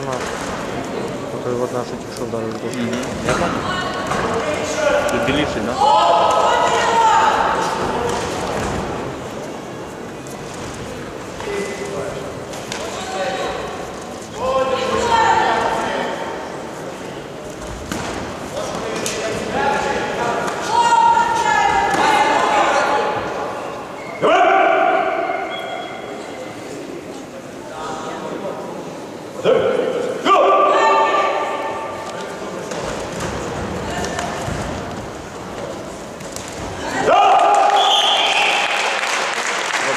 пацана. Который вот нас этих что ударил. Ти біліший, да? Наказуємо.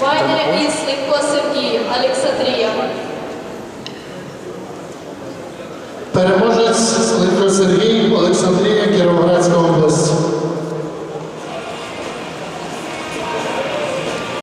Ваня і Сліпко Сергій, Олександрія. Переможець Сліпко Сергій, Олександрія.